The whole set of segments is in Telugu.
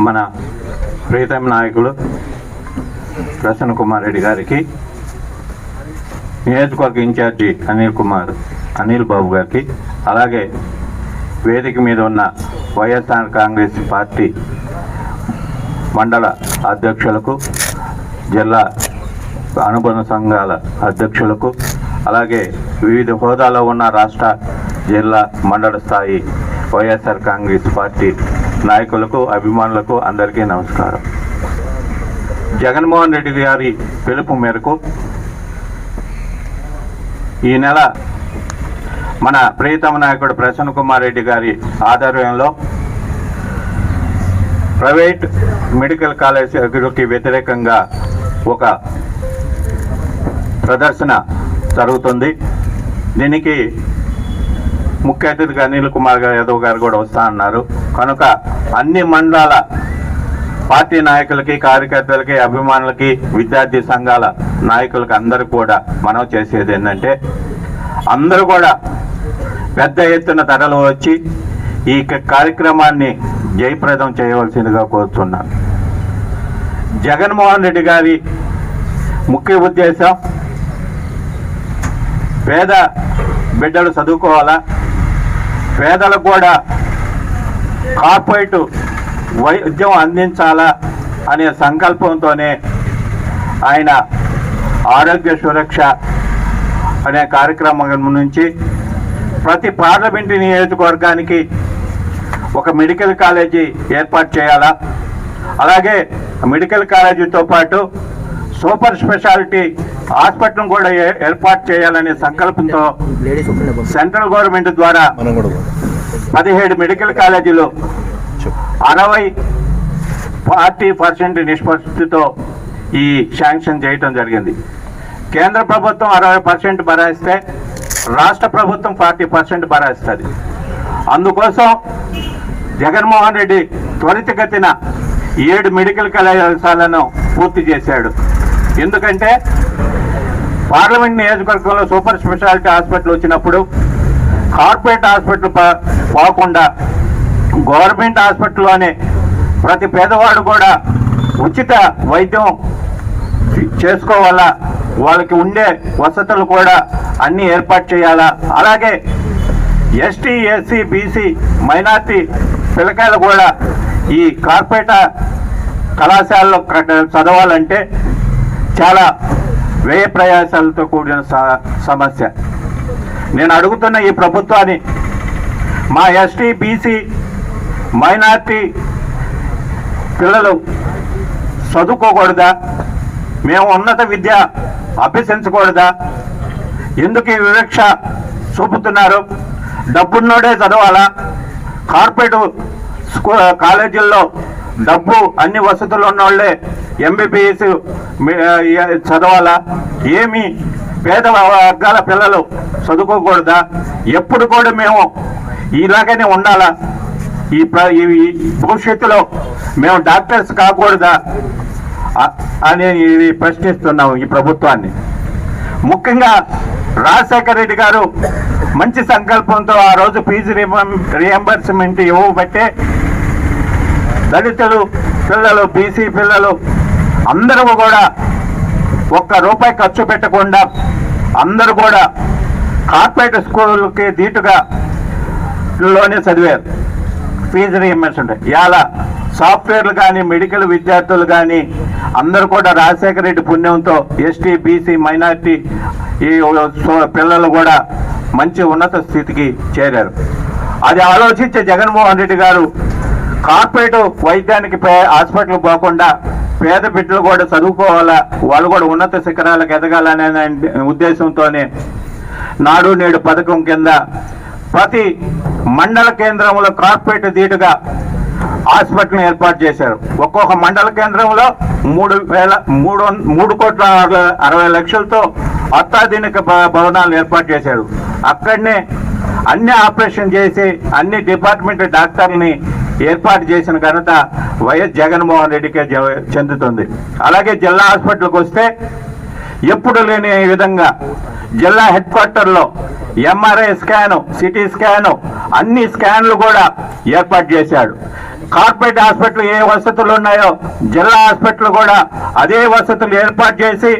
మన ప్రీతం నాయకులు ప్రసన్న కుమార్ రెడ్డి గారికి నియోజకవర్గ ఇన్ఛార్జి అనిల్ కుమార్ అనిల్ బాబు గారికి అలాగే వేదిక మీద ఉన్న వైఎస్ఆర్ కాంగ్రెస్ పార్టీ మండల అధ్యక్షులకు జిల్లా అనుబంధ సంఘాల అధ్యక్షులకు అలాగే వివిధ హోదాలో ఉన్న రాష్ట్ర జిల్లా మండల స్థాయి వైఎస్ఆర్ కాంగ్రెస్ పార్టీ నాయకులకు అభిమానులకు అందరికీ నమస్కారం. జగన్మోహన్ రెడ్డి గారి పిలుపు మేరకు ఈ నెల మన ప్రియతమ నాయకుడు ప్రసన్న కుమార్ రెడ్డి గారి ఆధ్వర్యంలో ప్రైవేట్ మెడికల్ కాలేజీకి వ్యతిరేకంగా ఒక ప్రదర్శన జరుగుతుంది. దీనికి ముఖ్య అతిథిగా అనిల్ కుమార్ గారు యాదవ్ గారు కూడా వస్తా అన్నారు. కనుక అన్ని మండలాల పార్టీ నాయకులకి కార్యకర్తలకి అభిమానులకి విద్యార్థి సంఘాల నాయకులకి అందరూ కూడా మనం చేసేది ఏంటంటే అందరూ కూడా పెద్ద ఎత్తున తరలి వచ్చి ఈ కార్యక్రమాన్ని జయప్రదం చేయవలసిందిగా కోరుతున్నాను. జగన్మోహన్ రెడ్డి గారి ముఖ్య ఉద్దేశం పేద బిడ్డలు చదువుకోవాలా? పేదలకు కూడా కార్పొరేట్ వైద్యం అందించాలా అనే సంకల్పంతోనే ఆయన ఆరోగ్య సురక్ష అనే కార్యక్రమం నుంచి ప్రతి పార్లమెంటు నియోజకవర్గానికి ఒక మెడికల్ కాలేజీ ఏర్పాటు చేయాలా? అలాగే మెడికల్ కాలేజీతో పాటు సూపర్ స్పెషాలిటీ హాస్పిటల్ కూడా ఏర్పాటు చేయాలనే సంకల్పంతో సెంట్రల్ గవర్నమెంట్ ద్వారా. పదిహేడు మెడికల్ కాలేజీలు అరవై ఫార్టీ పర్సెంట్ నిష్పత్తితో ఈ శాంక్షన్ చేయటం జరిగింది. కేంద్ర ప్రభుత్వం అరవై పర్సెంట్ భరాయిస్తే రాష్ట్ర ప్రభుత్వం ఫార్టీ పర్సెంట్ భరాయిస్తుంది. అందుకోసం జగన్మోహన్ రెడ్డి త్వరితగతిన ఏడు మెడికల్ కళాశాలను పూర్తి చేశాడు. ఎందుకంటే పార్లమెంట్ నియోజకవర్గంలో సూపర్ స్పెషాలిటీ హాస్పిటల్ వచ్చినప్పుడు కార్పొరేట్ హాస్పిటల్ పోకుండా గవర్నమెంట్ హాస్పిటల్లోనే ప్రతి పేదవాడు కూడా ఉచిత వైద్యం చేసుకోవాలా? వాళ్ళకి ఉండే వసతులు కూడా అన్నీ ఏర్పాటు చేయాలా? అలాగే ఎస్టీ ఎస్సీ బీసీ మైనార్టీ పిల్లకాయలు కూడా ఈ కార్పొరేట్ కళాశాలలో చదవాలంటే చాలా వ్యయ ప్రయాసాలతో కూడిన స- సమస్య. నేను అడుగుతున్న ఈ ప్రభుత్వాన్ని మా ఎస్టీ బీసీ మైనార్టీ పిల్లలు చదువుకోకూడదా? మేము ఉన్నత విద్య అభ్యసించకూడదా? ఎందుకు ఈ వివక్ష చూపుతున్నారు? డబ్బున్నోడే చదవాలా? కార్పొరేట్ స్కూ కాలేజీల్లో డబ్బు అన్ని వసతులు ఉన్నోళ్ళే ఎంబీబీఎస్ చదవాలా? ఏమి? పేద వర్గాల పిల్లలు చదువుకోకూడదా? ఎప్పుడు కూడా మేము ఇలాగనే ఉండాలా? ఈ భవిష్యత్తులో మేము డాక్టర్స్ కాకూడదా? అని ఇది ప్రశ్నిస్తున్నాము ఈ ప్రభుత్వాన్ని. ముఖ్యంగా రాజశేఖర రెడ్డి గారు మంచి సంకల్పంతో ఆ రోజు ఫీజు రియంబర్స్మెంట్ ఇవ్వబట్టే దళితులు పిల్లలు బీసీ పిల్లలు అందరూ కూడా ఒక్క రూపాయి ఖర్చు పెట్టకుండా అందరూ కూడా కార్పొరేట్ స్కూల్కి ధీటుగా లోనే చదివారు. ఫీజు రియంబర్స్ ఉంటాయి ఇలా సాఫ్ట్వేర్లు కానీ మెడికల్ విద్యార్థులు కానీ అందరూ కూడా రాజశేఖర రెడ్డి పుణ్యంతో ఎస్టీ బీసీ మైనార్టీ ఈ పిల్లలు కూడా మంచి ఉన్నత స్థితికి చేరారు. అది ఆలోచించే జగన్మోహన్ రెడ్డి గారు కార్పొరేట్ వైద్యానికి పే- హాస్పిటల్ పోకుండా పేద బిడ్డలు కూడా చదువుకోవాలా? వాళ్ళు కూడా ఉన్నత శిఖరాలకు ఎదగాలనే ఉద్దేశంతోనే నాడు నేడు పథకం కింద ప్రతి మండల కేంద్రంలో కార్పొరేట్ ధీటుగా హాస్పిటల్ని ఏర్పాటు చేశారు. ఒక్కొక్క మండల కేంద్రంలో మూడు వేల మూడు మూడు కోట్ల అరవై- లక్షలతో అత్యాధునిక భ- భవనాలు ఏర్పాటు చేశారు. అక్కడనే అన్ని ఆపరేషన్ చేసి అన్ని డిపార్ట్మెంట్ డాక్టర్ని ఏర్పాటు చేసిన ఘనత వైఎస్ జగన్మోహన్ రెడ్డికే చెందుతుంది. అలాగే జిల్లా హాస్పిటల్కి వస్తే ఎప్పుడు లేని విధంగా జిల్లా హెడ్ క్వార్టర్లో ఎంఆర్ఐ స్కాను సిటీ స్కాను అన్ని స్కాన్లు కూడా ఏర్పాటు చేశాడు. కార్పొరేట్ హాస్పిటల్ ఏ వసతులు ఉన్నాయో జిల్లా హాస్పిటల్ కూడా అదే వసతులు ఏర్పాటు చేసి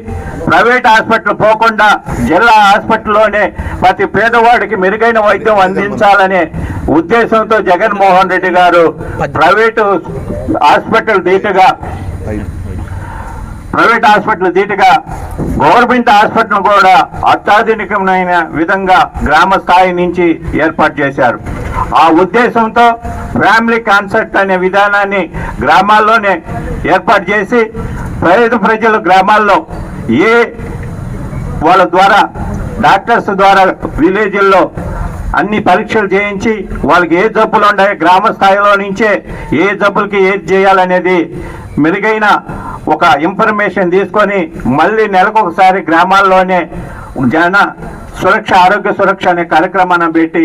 ప్రైవేట్ హాస్పిటల్ పోకుండా జిల్లా హాస్పిటల్లోనే ప్రతి పేదవాడికి మెరుగైన వైద్యం అందించాలనే ఉద్దేశంతో జగన్మోహన్ రెడ్డి గారు ప్రైవేటు హాస్పిటల్ దీటుగా ప్రైవేట్ హాస్పిటల్ ధీటుగా గవర్నమెంట్ హాస్పిటల్ కూడా అత్యాధునికమైన విధంగా గ్రామ స్థాయి నుంచి ఏర్పాటు చేశారు. ఆ ఉద్దేశంతో ఫ్యామిలీ కాన్సెప్ట్ అనే విధానాన్ని గ్రామాల్లోనే ఏర్పాటు చేసి పేద ప్రజలు గ్రామాల్లో ఏ వాళ్ళ ద్వారా డాక్టర్స్ ద్వారా విలేజ్ల్లో అన్ని పరీక్షలు చేయించి వాళ్ళకి ఏ జబ్బులు ఉన్నాయో గ్రామ స్థాయిలో నుంచే ఏ జబ్బులకి ఏది చేయాలనేది మెరుగైన ఒక ఇన్ఫర్మేషన్ తీసుకొని మళ్ళీ నెలకొకసారి గ్రామాల్లోనే జన సురక్ష ఆరోగ్య సురక్ష అనే కార్యక్రమాన్ని పెట్టి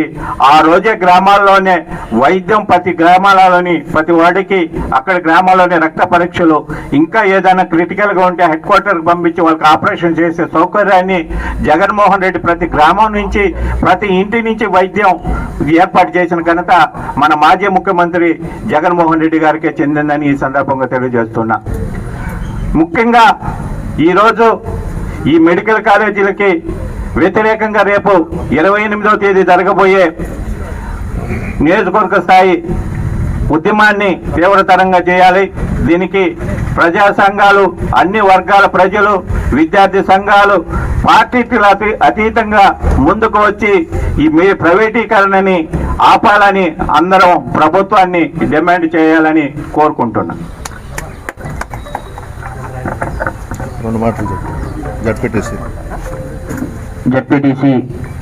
ఆ రోజే గ్రామాల్లోనే వైద్యం ప్రతి గ్రామాలలోని ప్రతి వాడికి అక్కడ గ్రామాల్లోనే రక్త పరీక్షలు ఇంకా ఏదైనా క్రిటికల్గా ఉంటే హెడ్ క్వార్టర్కి పంపించి వాళ్ళకి ఆపరేషన్ చేసే సౌకర్యాన్ని జగన్మోహన్ రెడ్డి ప్రతి గ్రామం నుంచి ప్రతి ఇంటి నుంచి వైద్యం ఏర్పాటు చేసిన ఘనత మన మాజీ ముఖ్యమంత్రి జగన్మోహన్ రెడ్డి గారికే చెందిందని ఈ సందర్భంగా తెలియజేస్తున్నా. ముఖ్యంగా ఈరోజు ఈ మెడికల్ కాలేజీలకి వ్యతిరేకంగా రేపు ఇరవై ఎనిమిదవ తేదీ జరగబోయే నియోజకవర్గ స్థాయి ఉద్యమాన్ని తీవ్రతరంగా చేయాలి. దీనికి ప్రజా సంఘాలు అన్ని వర్గాల ప్రజలు విద్యార్థి సంఘాలు పార్టీకి అతీ అతీతంగా ముందుకు వచ్చి ఈ మీ ప్రైవేటీకరణని ఆపాలని అందరం ప్రభుత్వాన్ని డిమాండ్ చేయాలని కోరుకుంటున్నాం. రెండు మాటలు చెప్పు. జెడ్పీటీసీ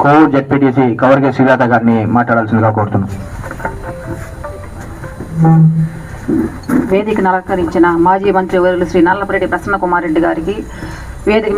కోవూరు జెడ్పీటీసీ కవర్గే సుజాత గారిని మాట్లాడాల్సిందిగా కోరుతున్నాం. వేదికను అలంకరించిన మాజీ మంత్రి వర్యులు శ్రీ నల్లపరెడ్డి ప్రసన్న కుమార్ రెడ్డి గారికి వేదిక